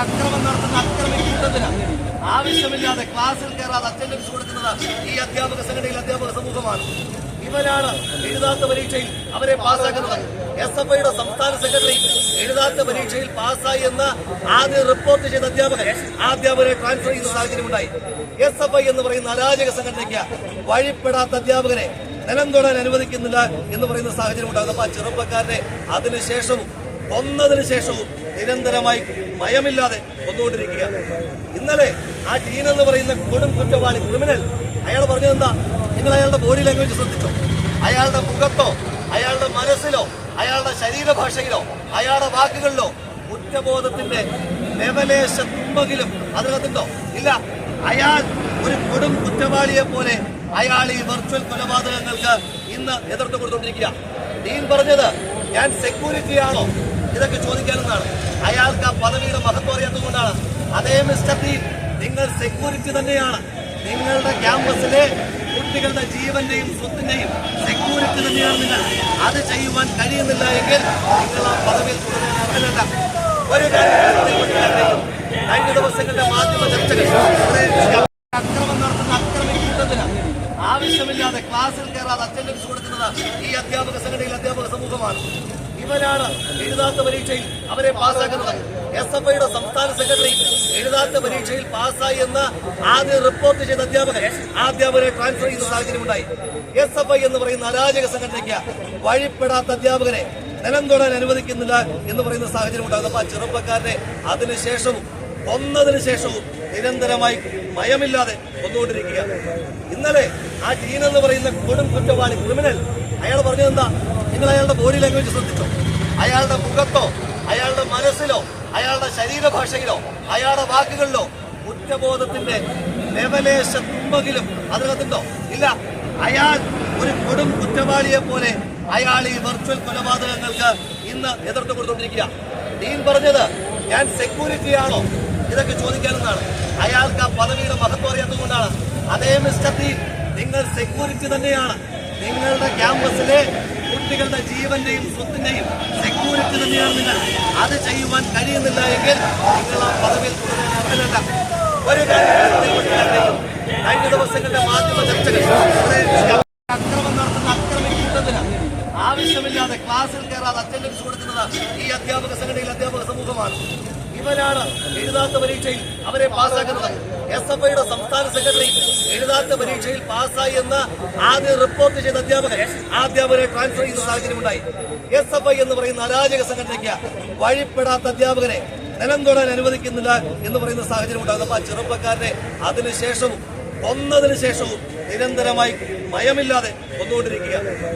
അക്രമം നടത്തുന്ന അക്രമി കൂട്ടത്തിന് ആവശ്യമില്ലാതെ ക്ലാസ്സിൽ കയറാതെ അറ്റൻഡൻസ് കൊടുക്കുന്നത് ഈ അധ്യാപക സംഘടനയിൽ അധ്യാപക സമൂഹമാണ്. ഇവരാണ് എഴുതാത്ത പരീക്ഷയിൽ അവരെ പാസ്സാക്കുന്നത്. എസ് എഫ് ഐയുടെ സംസ്ഥാന സെക്രട്ടറി എഴുതാത്ത പരീക്ഷയിൽ പാസ്സായി എന്ന് ആദ്യം റിപ്പോർട്ട് ചെയ്ത അധ്യാപകൻ ആ അധ്യാപകരെ ട്രാൻസ്ഫർ ചെയ്യുന്ന സാഹചര്യമുണ്ടായി. എസ് എഫ് ഐ എന്ന് പറയുന്ന അരാജക സംഘടനയ്ക്ക് വഴിപ്പെടാത്ത അധ്യാപകരെ നിലം തൊടാൻ അനുവദിക്കുന്നില്ല എന്ന് പറയുന്ന സാഹചര്യം ഉണ്ടാകുന്നു അപ്പൊ ആ ചെറുപ്പക്കാരനെ അതിനുശേഷവും കൊന്നതിന് ശേഷവും നിരന്തരമായി ഭയമില്ലാതെ കൊന്നുകൊണ്ടിരിക്കുക ഇന്നലെ ആ ടീൻ എന്ന് പറയുന്ന കൊടും കുറ്റവാളി ക്രിമിനൽ അയാൾ പറഞ്ഞത് എന്താ? നിങ്ങൾ അയാളുടെ ബോഡി ലാംഗ്വേജ് ശ്രദ്ധിച്ചോ? അയാളുടെ മുഖത്തോ അയാളുടെ മനസ്സിലോ അയാളുടെ ശരീരഭാഷയിലോ അയാളുടെ വാക്കുകളിലോ കുറ്റബോധത്തിന്റെ ലെവലേശ തുമ്പകിലും അതിനകത്തുണ്ടോ? ഇല്ല. അയാൾ ഒരു കൊടും കുറ്റവാളിയെ പോലെ അയാൾ ഈ വെർച്വൽ കൊലപാതകങ്ങൾക്ക് ഇന്ന് എതിർത്ത് കൊടുത്തുകൊണ്ടിരിക്കുക ഡീൻ പറഞ്ഞത് ഞാൻ സെക്യൂരിറ്റി ആണോ? ഇതൊക്കെ ചോദിക്കാനെന്നാണ്. അയാൾക്ക് ആ പദവിയുടെ മഹത്വം അറിയാത്തതുകൊണ്ടാണ്. അതേ മിസ്റ്റർ ഡീൻ നിങ്ങൾ സെക്യൂരിറ്റി തന്നെയാണ്. നിങ്ങളുടെ ക്യാമ്പസിലെ കുട്ടികളുടെ ജീവന്റെയും സ്വത്തിന്റെയും സെക്യൂരിറ്റി തന്നെയാണ് നിങ്ങൾ. അത് ചെയ്യുവാൻ കഴിയുന്നില്ല എങ്കിൽ നിങ്ങൾ ആ പദവിയിൽ തുടരാൻ ഒരു കഴിഞ്ഞ ദിവസങ്ങളുടെ മാധ്യമ ചർച്ചകൾ അക്രമം നടത്തുന്ന അക്രമിക്കുന്നതിന് ആവശ്യമില്ലാതെ ക്ലാസ്സിൽ കയറാതെ അറ്റൻഡൻസ് കൊടുക്കുന്നത് ഈ അധ്യാപക സംഘടനയിൽ അധ്യാപക സമൂഹമാണ്. ഇവരാണ് എഴുതാത്ത പരീക്ഷയിൽ അവരെ പാസ്സാക്കുന്നത്. എസ് എഫ് ഐയുടെ സംസ്ഥാന സെക്രട്ടറി എഴുതാത്ത പരീക്ഷയിൽ പാസ്സായി എന്ന് ആദ്യം റിപ്പോർട്ട് ചെയ്ത അധ്യാപകൻ ആ അധ്യാപകരെ ട്രാൻസ്ഫർ ചെയ്യുന്ന സാഹചര്യമുണ്ടായി. എസ് എഫ് ഐ എന്ന് പറയുന്ന അരാജക സംഘടനയ്ക്ക് വഴിപ്പെടാത്ത അധ്യാപകരെ നിലം തൊടാൻ അനുവദിക്കുന്നില്ല എന്ന് പറയുന്ന സാഹചര്യം ഉണ്ടാകുന്നു അപ്പൊ ആ ചെറുപ്പക്കാരനെ അതിനുശേഷവും കൊന്നതിന് ശേഷവും നിരന്തരമായി ഭയമില്ലാതെ കൊന്നുകൊണ്ടിരിക്കുക ഇന്നലെ ആ ടീൻ എന്ന് പറയുന്ന കൊടും കുറ്റവാളി ക്രിമിനൽ അയാൾ പറഞ്ഞത് എന്താ? നിങ്ങൾ അയാളുടെ ബോഡി ലാംഗ്വേജ് ശ്രദ്ധിച്ചോ? അയാളുടെ മുഖത്തോ അയാളുടെ മനസ്സിലോ അയാളുടെ ശരീരഭാഷയിലോ അയാളുടെ വാക്കുകളിലോ കുറ്റബോധത്തിന്റെ ലെവലേശ തുമ്പകിലും അതിനകത്തുണ്ടോ? ഇല്ല. അയാൾ ഒരു കൊടും കുറ്റവാളിയെ പോലെ അയാൾ ഈ വെർച്വൽ കൊലപാതകങ്ങൾക്ക് ഇന്ന് എതിർത്ത് കൊടുത്തുകൊണ്ടിരിക്കുക ഡീൻ പറഞ്ഞത് ഞാൻ സെക്യൂരിറ്റി ആണോ? ഇതൊക്കെ ചോദിക്കാനെന്നാണ് അയാൾക്ക് ആ പദവിയുടെ മഹത്വം അറിയാത്തതുകൊണ്ടാണ്. അതേ മിസ്റ്റർ ഡീൻ നിങ്ങൾ സെക്യൂരിറ്റി തന്നെയാണ്. നിങ്ങളുടെ ക്യാമ്പസിലെ കുട്ടികളുടെ ജീവന്റെയും സ്വത്തിന്റെയും സെക്യൂരിറ്റി തന്നെയാണ് നിങ്ങൾ. അത് ചെയ്യുവാൻ കഴിയുന്നില്ല എങ്കിൽ നിങ്ങൾ ആ പദവിയിൽ തുടരാൻ അർഹനല്ല ഒരു കഴിഞ്ഞ ദിവസങ്ങളുടെ മാധ്യമ ചർച്ചകൾ. അക്രമം നടത്തുന്ന അക്രമിക്കുന്നതിന് ആവശ്യമില്ലാതെ ക്ലാസ്സിൽ കയറാതെ അറ്റൻഡൻസ് കൊടുക്കുന്നത് ഈ അധ്യാപക സംഘടനയിൽ അധ്യാപക സമൂഹമാണ്. ഇവരാണ് എഴുതാത്ത പരീക്ഷയിൽ അവരെ പാസ്സാക്കുന്നത്. എസ് എഫ് ഐയുടെ സംസ്ഥാന സെക്രട്ടറി എഴുതാത്ത പരീക്ഷയിൽ പാസ്സായി എന്ന് ആദ്യം റിപ്പോർട്ട് ചെയ്ത അധ്യാപകൻ ആ അധ്യാപകരെ ട്രാൻസ്ഫർ ചെയ്യുന്ന സാഹചര്യമുണ്ടായി. എസ് എഫ് ഐ എന്ന് പറയുന്ന അരാജക സംഘടനയ്ക്ക് വഴിപ്പെടാത്ത അധ്യാപകരെ നിലം തൊടാൻ അനുവദിക്കുന്നില്ല എന്ന് പറയുന്ന സാഹചര്യം ഉണ്ടാകും അപ്പൊ ആ ചെറുപ്പക്കാരനെ അതിനുശേഷവും കൊന്നതിന് ശേഷവും നിരന്തരമായി ഭയമില്ലാതെ കൊന്നുകൊണ്ടിരിക്കുക